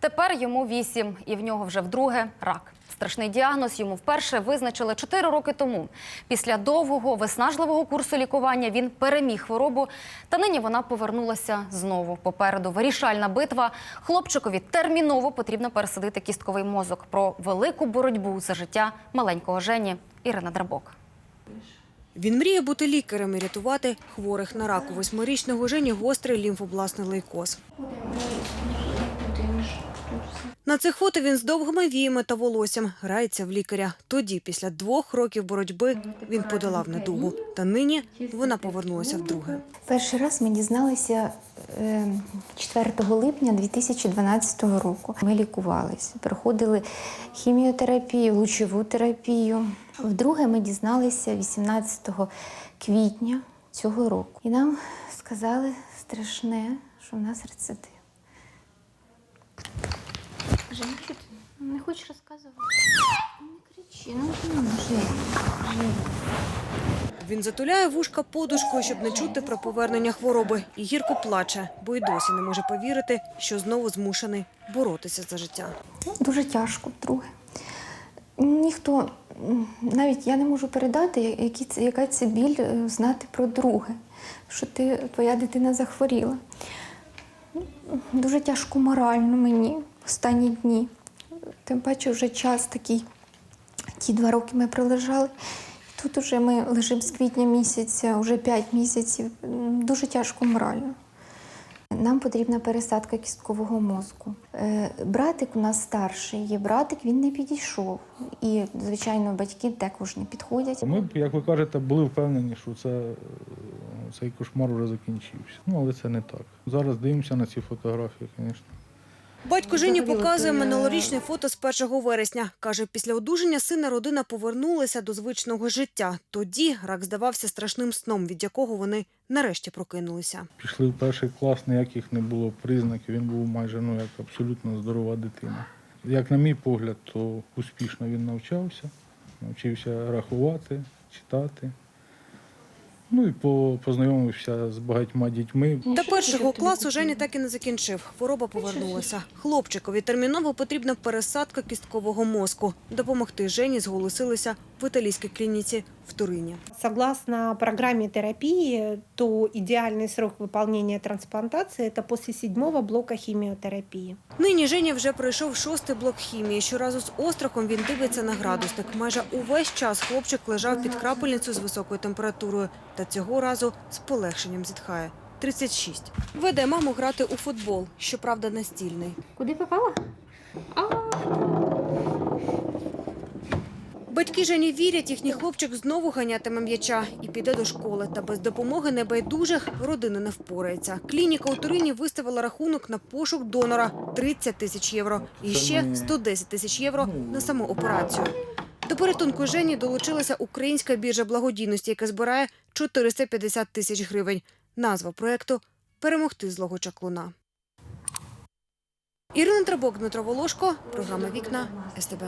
Тепер йому вісім, і в нього вже вдруге рак. Страшний діагноз йому вперше визначили 4 роки тому. Після довгого виснажливого курсу лікування він переміг хворобу, та нині вона повернулася знову. Попереду вирішальна битва. Хлопчикові терміново потрібно пересадити кістковий мозок. Про велику боротьбу за життя маленького Жені Ірина Драбок. Він мріє бути лікарем і рятувати хворих на рак. У восьмирічного Жені гострий лімфобласний лейкоз. На цих фото він з довгими віями та волоссям грається в лікаря. Тоді, після двох років боротьби, він подолав недугу. Та нині вона повернулася вдруге. Перший раз ми дізналися е, 4 липня 2012 року. Ми лікувалися, проходили хіміотерапію, лучову терапію. Вдруге ми дізналися 18 квітня цього року. І нам сказали страшне, що в нас рецидив. Женя, що ти не хочеш розказувати? Ну, Не кричи, ну, ну Женя, Женя. Він затуляє вушка подушкою, щоб не чути про повернення хвороби. І гірко плаче, бо й досі не може повірити, що знову змушений боротися за життя. Дуже тяжко, друге. Ніхто, навіть я не можу передати, які це, яка це біль е, знати про друге, що ти, твоя дитина захворіла. Дуже тяжко морально мені останні дні. Тим паче вже час такий. Ті два роки ми пролежали. Тут уже ми лежимо з квітня місяця, вже п'ять місяців. Дуже тяжко морально. Нам потрібна пересадка кісткового мозку. Е, Братик у нас старший є. Братик він не підійшов. І, звичайно, батьки також не підходять. Ми, як ви кажете, були впевнені, що це, цей кошмар вже закінчився. Ну, але це не так. Зараз дивимося на ці фотографії, звісно. Батько Жені показує минулорічне фото з 1 вересня. Каже, після одужання сина родина повернулася до звичного життя. Тоді рак здавався страшним сном, від якого вони нарешті прокинулися. Пішли в перший клас, ніяких не було признаків. Він був майже ну, як абсолютно здорова дитина. Як на мій погляд, то успішно він навчався, навчився рахувати, читати. Ну і по- познайомився з багатьма дітьми. До першого класу Женя так і не закінчив. Хвороба повернулася. Хлопчикові терміново потрібна пересадка кісткового мозку. Допомогти Жені зголосилися в італійській клініці в Турині. Согласно программе терапии, то идеальный срок выполнения трансплантации – это после седьмого блока химиотерапии. Нині Женя вже пройшов шостий блок хімії. Щоразу з острахом він дивиться на градусник. Майже увесь час хлопчик лежав під крапельницю з високою температурою. Та цього разу з полегшенням зітхає. 36. Веде маму грати у футбол, щоправда, настільний. Куди попала? Батьки Жені вірять, їхній хлопчик знову ганятиме м'яча і піде до школи. Та без допомоги небайдужих родина не впорається. Клініка у Турині виставила рахунок на пошук донора 30 тисяч євро і ще 110 тисяч євро на саму операцію. До порятунку Жені долучилася українська біржа благодійності, яка збирає 450 тисяч гривень. Назва проекту Перемогти злого чаклуна. Ірина Трабок, Дмитро Волошко, програма Вікна СТБ.